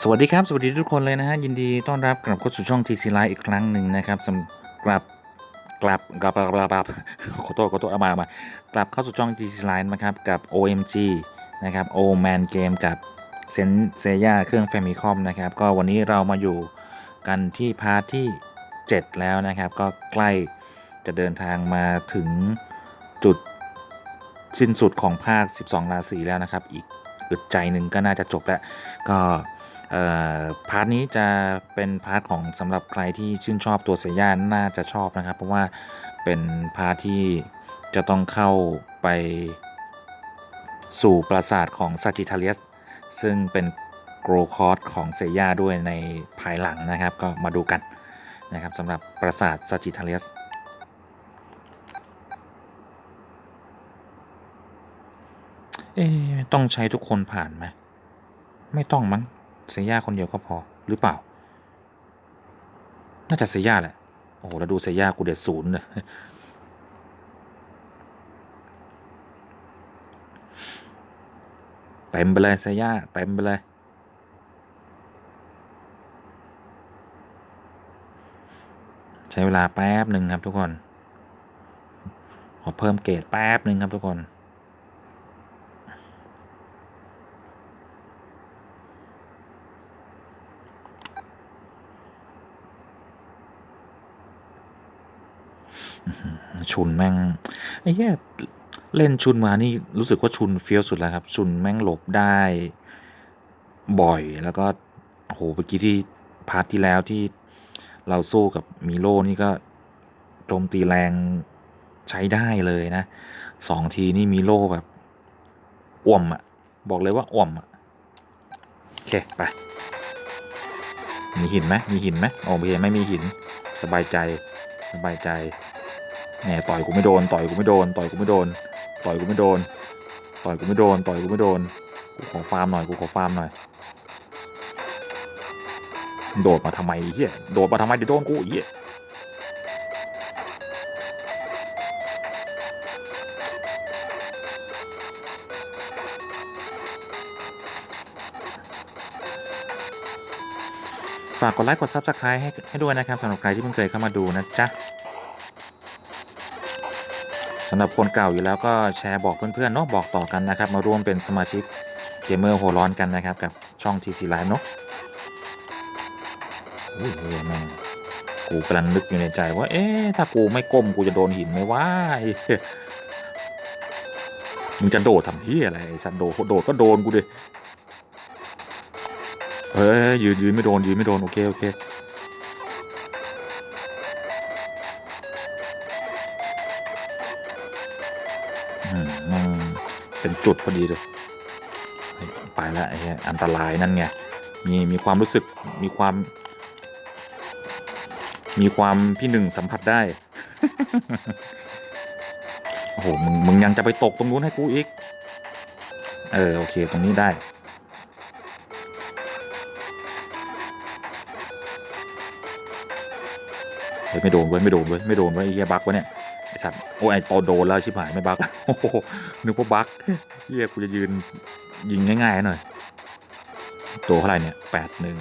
สวัสดีครับ สวัสดีทุกคนเลยนะฮะ ยินดีต้อนรับกลับเข้าสู่ช่อง TC Live อีกครั้งหนึ่งนะครับสำหรับกลับกลับกลับกลับกลับขอโทษขอโทษเอามามากลับเข้าสู่ช่อง TC Live นะครับ กับ OMG นะครับ O Man Game กับเซนเซย่าเครื่อง Famicom นะครับ ก็วันนี้เรามาอยู่กันที่พาร์ทที่ 7 แล้วนะครับ ก็ใกล้จะเดินทางมาถึงจุดสิ้นสุดของภาค 12 ราศีแล้วนะครับ อีกอึดใจหนึ่งก็น่าจะจบแล้วก็ พาร์ทนี้จะเป็นพาร์ทของสำหรับใครที่ชื่นชอบตัวเซย่าน่าจะชอบนะครับ เพราะว่าเป็นพาร์ทที่จะต้องเข้าไปสู่ปราสาทของซาจิทาเลียสซึ่งเป็นโกรคอร์สของเซย่าด้วยในภายหลังนะครับ ก็มาดูกันนะครับสำหรับปราสาทซาจิทาเลียสเอ๊ต้องใช้ทุกคนผ่านไหมไม่ต้องมั้ง เซย่าคนเดียวก็พอหรือเปล่า น่าจะเซย่าแหละ โอ้โหแล้วดูเซย่ากูเด็ดศูนย์เลยเต็มไปเลยเซย่าเต็มไปเลยใช้เวลาแป๊บหนึ่งครับทุกคน ขอเพิ่มเกรดแป๊บหนึ่งครับทุกคน ชุนแม่งไอ้เหี้ยเล่นชุนมานี่รู้สึกว่าชุนเฟี้ยวสุดแล้วครับ ชุนแม่งหลบได้บ่อยแล้วก็โอ้โหเมื่อกี้ที่พาร์ทที่แล้วที่เราสู้กับมิโลนี่ก็โจมตีแรงใช้ได้เลยนะสองทีนี่มิโลแบบอ่วมอะบอกเลยว่าอ่วมอะโอเคไป มีหินไหมมีหินไหมโอเคไม่มีหินสบายใจสบายใจ แหมต่อยกูไม่โดนต่อยกูไม่โดนต่อยกูไม่โดนต่อยกูไม่โดนต่อยกูไม่โดนต่อยกูไม่โดนกูขอฟาร์มหน่อยกูขอฟาร์มหน่อยโดดมาทำไมเฮียโดดมาทำไมเดี๋ยวโดนกูเฮียฝากกดไลค์กด Subscribe ให้ให้ด้วยนะครับสำหรับใครที่เพิ่งเคยเข้ามาดูนะจ๊ะำหรับคนเก่าอยู่แล้วก็แชร์บอกเพื่อนๆเนาะบอกต่อกันนะครับ มาร่วมเป็นสมาชิกเกมเมอร์หัวร้อนกันนะครับกับช่อง TC Live เนาะอุ้ยเฮ้ยแม่งกูกำลังนึกอยู่ในใจว่า เอ๊ะถ้ากูไม่ก้มกูจะโดนหินไหมวะมึงจะโดดทำที่อะไรไอ้สัตว์โดดโดดก็โดนกูดิเฮ้ยยืนยืนไม่โดนยืนไม่โดนโอเคโอเค จุดพอดีเลยไปแล้วไอ้อันตรายนั่นไงมีมีความรู้สึกมีความ มีความพี่หนึ่งสัมผัสได้ โอ้โหมึงมึงยังจะไปตกตรงนู้นให้กูอีก เออ โอเค ตรงนี้ได้เฮ้ยไม่โดนเว้ยไม่โดนเว้ยไม่โดนเว้ยไอ้เหี้ยบักวะเนี่ย สัตว์โอ้ยไอตอโดนแล้วชิบหายไม่บักโอ้โหนึกว่าบักเฮียกูจะยืนยิงง่ายๆหน่อย ตัวเท่าไหร่เนี่ยแปดหนึ่ง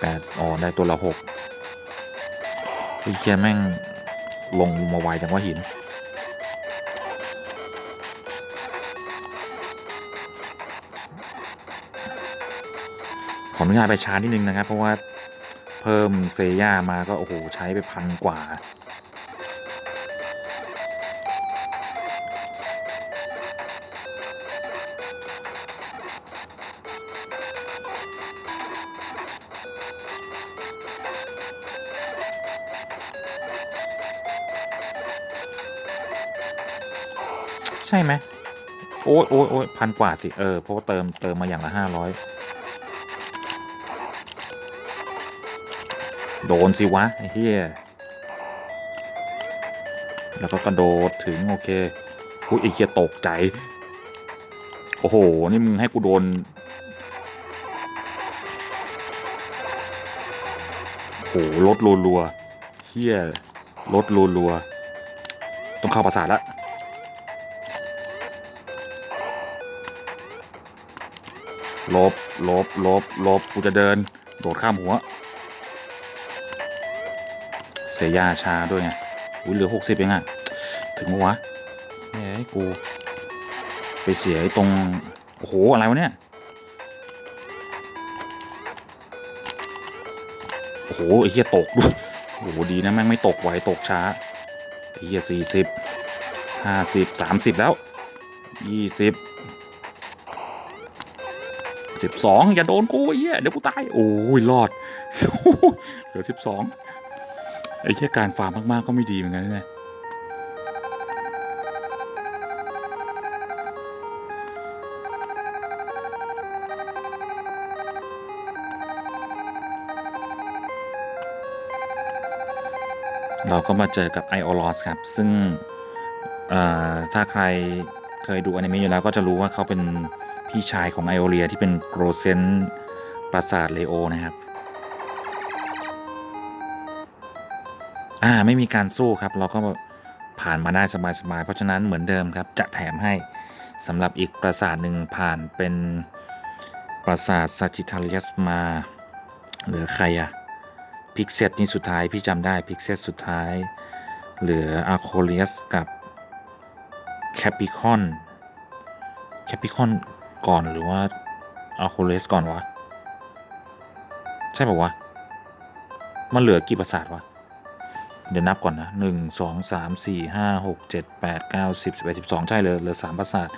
แปดอ๋อได้ตัวละหกไอ้เฮียแม่งลงมาไวจังว่าหินขออนุญาตไปช้านิดนึงนะครับ เพราะว่าเพิ่มเซย่ามาก็ โอ้โห ใช้ไปพันกว่า ใช่ไหมโอ้ยโอ้ยโอ้ยพันกว่าสิ เออ เพราะว่าเติมเติมมาอย่างละห้าร้อยโดนสิวะ ไอ้เหี้ย แล้วก็กระโดดถึง โอเคอุ้ยไอ้เหี้ยตกใจ โอ้โห นี่มึงให้กูโดนโอ้โหรถรัวๆเฮียรถรัวๆต้องเข้าประสาทละ ลบลบลบลบกูจะเดิน โดดข้ามหัว เสียยาชาด้วยไงอุ้ยเหลือหกสิบเองอะถึงปะวะเฮ้ยกู ไปเสียตรง โอ้โห อะไรวะเนี่ย โอ้โหไอ้เหี้ยตกด้วย โอ้โห ดีนะ แม่งไม่ตกไวตกช้าไอ้เหี้ยสี่สิบห้าสิบสามสิบแล้วยี่สิบ สิบสองอย่าโดนกูเหี้ยเดี๋ยวกูตาย โอ้ยรอดเหลือสิบสองไอ้เหี้ยการฟาร์มมากๆก็ไม่ดีเหมือนกันนะเนี่ยเราก็มาเจอกับไอโอลอสครับ ซึ่งถ้าใครเคยดูอนิเมะอยู่แล้วก็จะรู้ว่าเขาเป็น พี่ชายของไอโอเลียที่เป็นโกรเซนปราสาทเลโอนะครับ อ่าไม่มีการสู้ครับ เราก็ผ่านมาได้สบายๆ เพราะฉะนั้นเหมือนเดิมครับ จะแถมให้สำหรับอีกปราสาทหนึ่งผ่านเป็นปราสาทซาจิทาเลียสมาเหลือใครอะพิกเซตนี่สุดท้ายพี่จำได้พิกเซตสุดท้าย เหลืออาโคเลียสกับแคปิคอนแคปิคอน ก่อนหรือว่าเอาโคเลสก่อนวะ ใช่ป่าวะ มันเหลือกี่ประสาทวะ เดี๋ยวนับก่อนนะหนึ่งสองสามสี่ห้าหกเจ็ดแปดเก้าสิบสิบเอ็ดสิบสองใช่เลยเหลือสามประสาท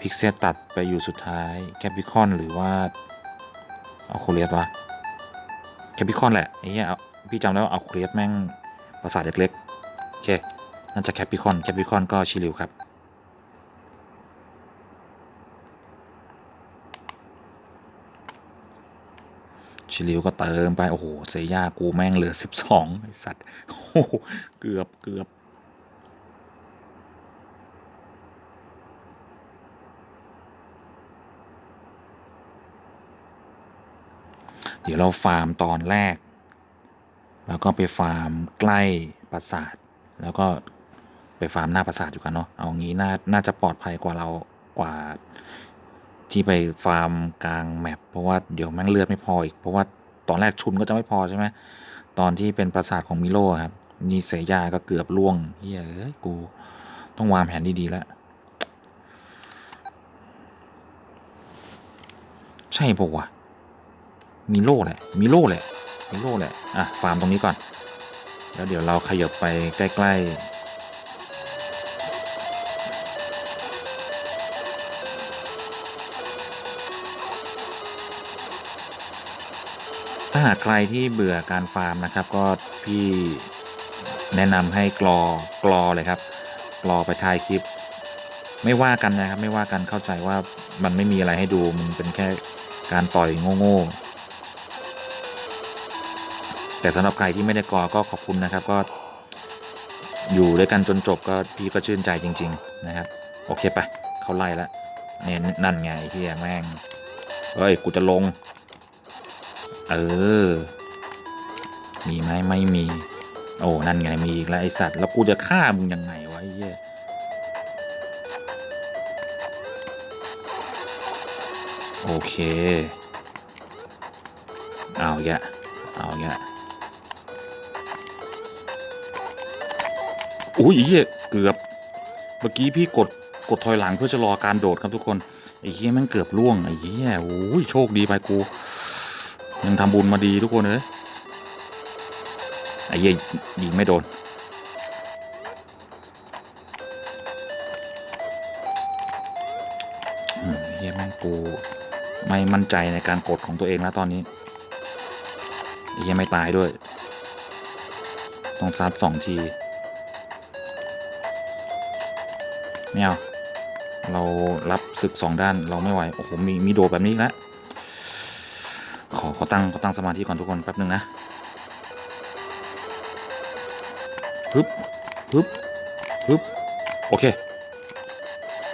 พิกเซตตัดไปอยู่สุดท้าย แคปิคอนหรือว่า เอาโคเลสวะ แคปิคอนแหละไอ้เหี้ยเอาพี่จำได้ว่าเอาเครียสแม่งภาษาทเล็กๆโอเคน่าจะแคปิคอน แคปิคอนก็ชิลิวครับ ชิลิวก็เติมไปโอ้โหเซย่ากูแม่งเหลือสิบสองไอสัตว์โอ้เกือบเกือบเดี๋ยวเราฟาร์มตอนแรก แล้วก็ไปฟาร์มใกล้ปราสาท แล้วก็ไปฟาร์มหน้าปราสาทอยู่กันเนาะ เอางี้น่าน่าจะปลอดภัยกว่าเรากว่า ที่ไปฟาร์มกลางแมปเพราะว่าเดี๋ยวแม่งเลือดไม่พออีก เพราะว่าตอนแรกชุนก็จะไม่พอใช่ไหมตอนที่เป็นปราสาทของมิโลครับนี่เสยาก็เกือบล่วงเฮ้ยเอ้ยกูต้องวางแผนดีๆแล้วใช่ปะวะมีโลแหละมีโลแหละมีโลแหละอะฟาร์มตรงนี้ก่อน แล้วเดี๋ยวเราขยับไปใกล้ ๆ ถ้าหากใครที่เบื่อการฟาร์มนะครับ ก็พี่แนะนำให้กรอกรอเลยครับกรอไปท้ายคลิป ไม่ว่ากันนะครับ ไม่ว่ากันเข้าใจว่ามันไม่มีอะไรให้ดูมันเป็นแค่การต่อยโง่ๆแต่สำหรับใครที่ไม่ได้กรอก็ขอบคุณนะครับก็อยู่ด้วยกันจนจบก็พี่ก็ชื่นใจจริง ๆ นะครับ โอเคไปเขาไล่แล้วเนี่ยนั่นไงไอ้เฮียแม่งเฮ้ยกูจะลง เออ มีไหมไม่มี โอ้ นั่นไงมีอีกแล้วไอสัตว์ แล้วกูจะฆ่ามึงยังไงวะไอ้เหี้ยโอเค เอาแยะเอาแยะอุ้ยไอ้เหี้ยเกือบ เมื่อกี้พี่กดกดถอยหลังเพื่อจะรอการโดดครับทุกคน ไอ้เหี้ยแม่งเกือบล่วงไอ้เหี้ยโอ้ยโชคดีไปกู ยังทำบุญมาดีทุกคนเลยไอ้เหี้ยยิงไม่โดนอืมเฮียแม่งกูไม่มั่นใจในการกดของตัวเองแล้วตอนนี้ไอ้เฮียไม่ตายด้วย ต้องซัดสองที ไม่เอา เรารับศึกสองด้านเราไม่ไหว โอ้โห มีมีโดดแบบนี้แล้ว ขอขอตั้งขอตั้งสมาธิก่อนทุกคนแป๊บหนึ่งนะฮึบฮึบฮึบโอเค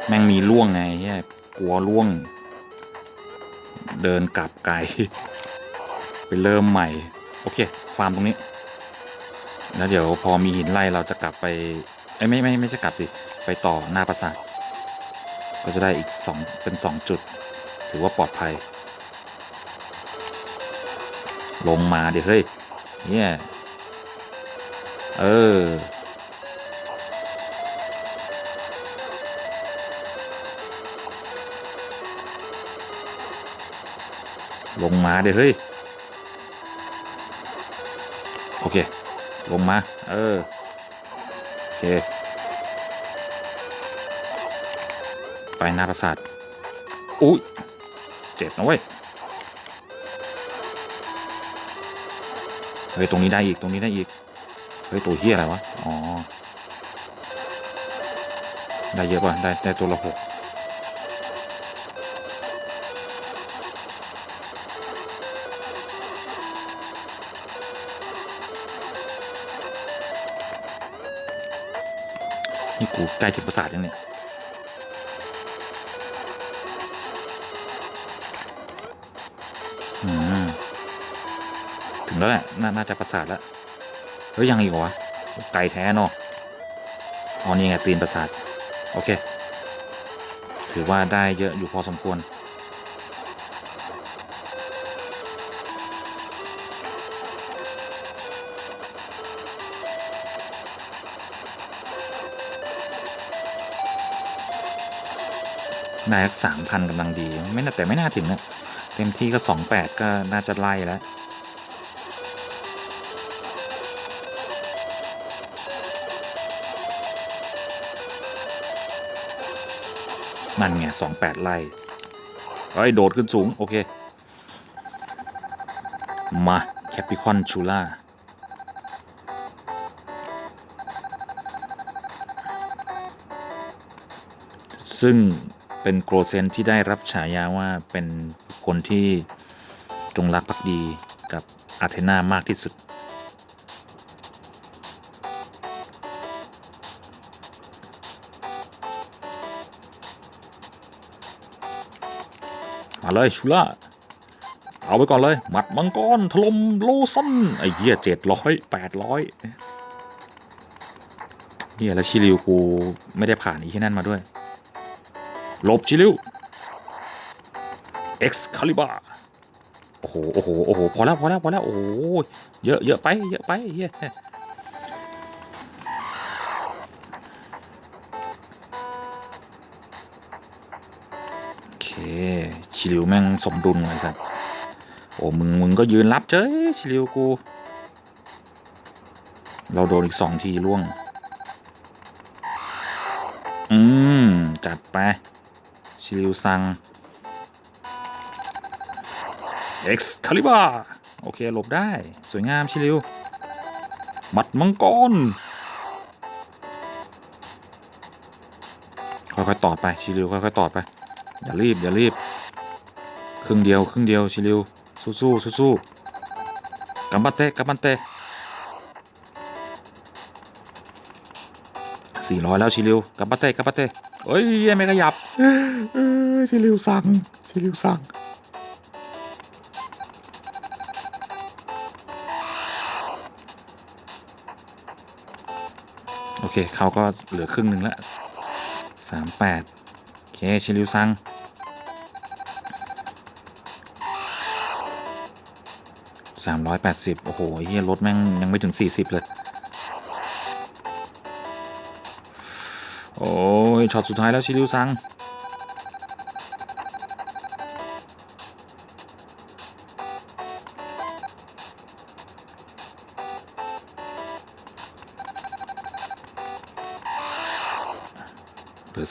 แม่งมีล่วงไงเฮียกลัวล่วง เดินกลับไกลไปเริ่มใหม่ โอเค ฟาร์มตรงนี้ แล้วเดี๋ยวพอมีหินไล่เราจะกลับไปเอ้ไม่ไม่ไม่ใช่กลับสิไปต่อหน้าปราสาทก็จะได้อีกสองเป็นสองจุด ถือว่าปลอดภัย ลงมาเดี๋ยวเฮ้ยเนี่ยเออลงมาเดี๋ยวเฮ้ย โอเค ลงมา เออ โอเค ไปหน้าปราสาท อุ้ย เจ็บนะเว้ย เฮ้ยตรงนี้ได้อีกตรงนี้ได้อีกเฮ้ยตัวเฮียอะไรวะอ๋อได้เยอะป่ะได้ได้ตัวละหกนี่กูใกล้ถึงปราสาทยังเนี่ย แล้วแหละนน่าจะปราสาทแล้วเฮ้ยยังอีกเหรอวะไกลแท้เนาะอ๋อนี่ไงตีนปราสาทโอเค ถือว่าได้เยอะอยู่พอสมควร ได้สักสามพันกำลังดีไม่แต่ไม่น่าถึงนะเต็มที่ก็สองแปดก็น่าจะไล่แล้ว นั่นไงสองแปดไล่เฮ้ยโดดขึ้นสูง โอเค มาแคปิคอนชูล่าซึ่งเป็นโกรเซนที่ได้รับฉายาว่าเป็นคนที่จงรักภักดีกับอาเทนามากที่สุด มาเลยชูล่า เอาไปก่อนเลย หมัดมังกรถล่มโลซันไอ้เหี้ยเจ็ดร้อยแปดร้อยเหี้ยแล้วชิริวกูไม่ได้ผ่านอีที่นั่นมาด้วยหลบชิริว Excalibur โอ้โห โอ้โห โอ้โห พอแล้ว พอแล้ว พอแล้ว โอ้โห เยอะ เยอะไป เยอะไปเฮีย ชิริวแม่งสมดุลไอ้สัสโอ้มึงมึงก็ยืนรับเจ้ยชิริวกู เราโดนอีกสองทีล่วง อืม จัดไป ชิริวซัง Excalibur โอเคหลบได้ สวยงามชิริวมัดมังกรค่อยๆ ต่อไป ชิริวค่อยๆ ต่อไป อย่ารีบอย่ารีบ ครึ่งเดียวครึ่งเดียวชิริว สู้สู้สู้สู้กัมบัตเตกัมบัตเตสี่ร้อยแล้วชิริวกัมบัตเตกัมบัตเตเอ้ยยังไม่ขยับชิริวสั่งชิริวสั่งโอเคเขาก็เหลือครึ่งหนึ่งแล้วสามแปด เคชิลิวซังสามร้อยแปดสิบโอ้โหเฮียรถแม่งยังไม่ถึงสี่สิบเลย โอ้ยช็อตสุดท้ายแล้วชิลิวซัง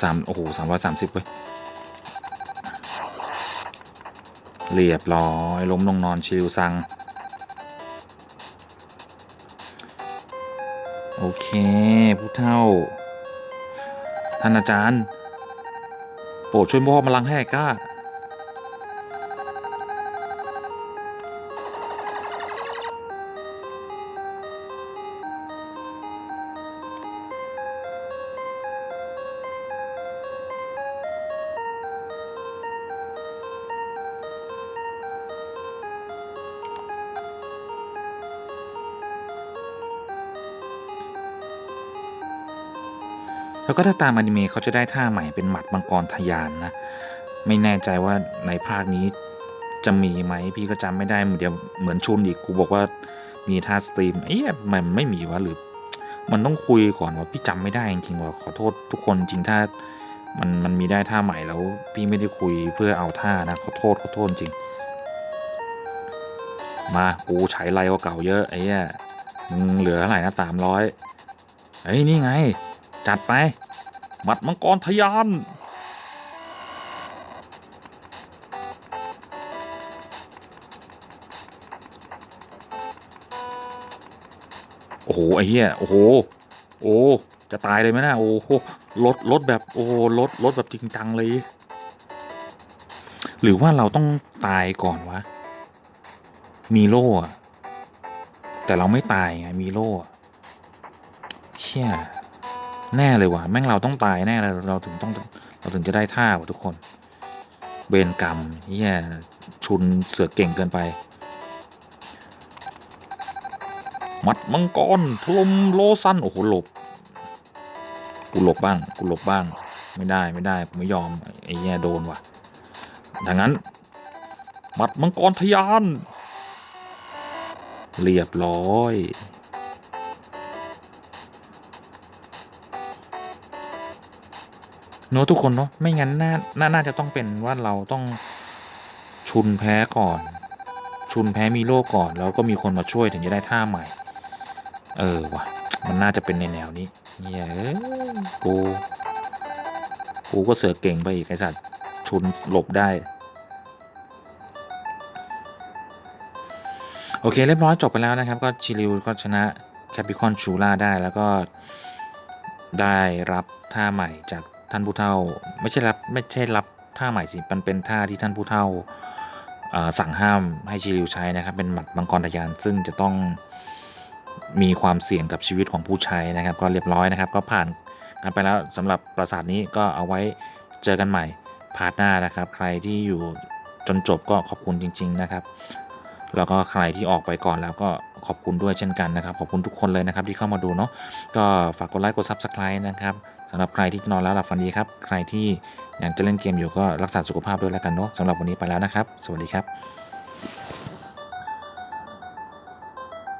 สามโอ้โหสามร้อยสามสิบเว้ย เรียบร้อยล้มลงนอนชิวซัง โอเค ผู้เท่า ท่านอาจารย์ โปรดช่วยมอบพลังให้ก้า แล้วก็ถ้าตามอนิเมะเขาจะได้ท่าใหม่เป็นหมัดมังกรทยานนะ ไม่แน่ใจว่าในภาคนี้จะมีไหมพี่ก็จำไม่ได้เดี๋ยวเหมือนชุนอีกกูบอกว่ามีท่าสตรีมเอ๊ะมันไม่มีวะหรือ มันต้องคุยก่อนว่าพี่จำไม่ได้จริงๆว่าขอโทษทุกคนจริงถ้ามันมันมีได้ท่าใหม่แล้ว พี่ไม่ได้คุยเพื่อเอาท่านะขอโทษขอโทษจริง มากูใช้ไรกว่าเก่าเยอะไอ้เนี่ยมึงเหลือเท่าไหร่นะสามร้อยเฮ้นี่ไง จัดไปมัดมังกรทะยานโอ้โหไอ้เหี้ยโอ้โหโอ้จะตายเลยไหมนะโอ้โหรถรถแบบโอ้รถรถแบบจริงจังเลย หรือว่าเราต้องตายก่อนวะ มีโล่แต่เราไม่ตายไงมีโล่เชี่ย แน่เลยว่ะแม่งเราต้องตายแน่เลยเราถึงต้องเราถึงจะได้ท่าว่ะทุกคน เบนกรรมเฮียชุนเสือกเก่งเกินไป มัดมังกรทลมโลซันโอ้โหหลบกูหลบบ้างกูหลบบ้าง ไม่ได้ไม่ได้กูไม่ยอมไอ้แย่โดนว่ะดังนั้น มัดมังกรทยาน เรียบร้อย เนอะทุกคนเนาะไม่งั้นน่าน่าน่าจะต้องเป็นว่าเราต้องชุนแพ้ก่อน ชุนแพ้มีโลก่อน แล้วก็มีคนมาช่วยถึงจะได้ท่าใหม่ เออว่ะ มันน่าจะเป็นในแนวนี้เนี่ยเอ้ยกูกูก็เสือเก่งไปอีกไอสัตว์ชุนหลบได้ โอเคเรียบร้อยจบไปแล้วนะครับ ก็ชิลิวก็ชนะแคปิคอนชูล่าได้แล้วก็ได้รับท่าใหม่จาก ท่านผู้เฒ่า ไม่ใช่รับไม่ใช่รับท่าใหม่สิมันเป็นท่าที่ท่านผู้เฒ่าสั่งห้ามให้ชิลิวใช้นะครับ เป็นหมัดมังกรทยานซึ่งจะต้องมีความเสี่ยงกับชีวิตของผู้ใช้นะครับ ก็เรียบร้อยนะครับ ก็ผ่านกันไปแล้วสำหรับปราสาทนี้ก็เอาไว้เจอกันใหม่พาร์ทหน้านะครับ ใครที่อยู่จนจบก็ขอบคุณจริง ๆนะครับ แล้วก็ใครที่ออกไปก่อนแล้วก็ขอบคุณด้วยเช่นกันนะครับ ขอบคุณทุกคนเลยนะครับที่เข้ามาดูเนาะก็ฝากกดไลค์กด Subscribe นะครับ สำหรับใครที่นอนแล้วหลับฝันดีครับ ใครที่อยากจะเล่นเกมอยู่ก็รักษาสุขภาพด้วยแล้วกันเนาะสำหรับวันนี้ไปแล้วนะครับ สวัสดีครับ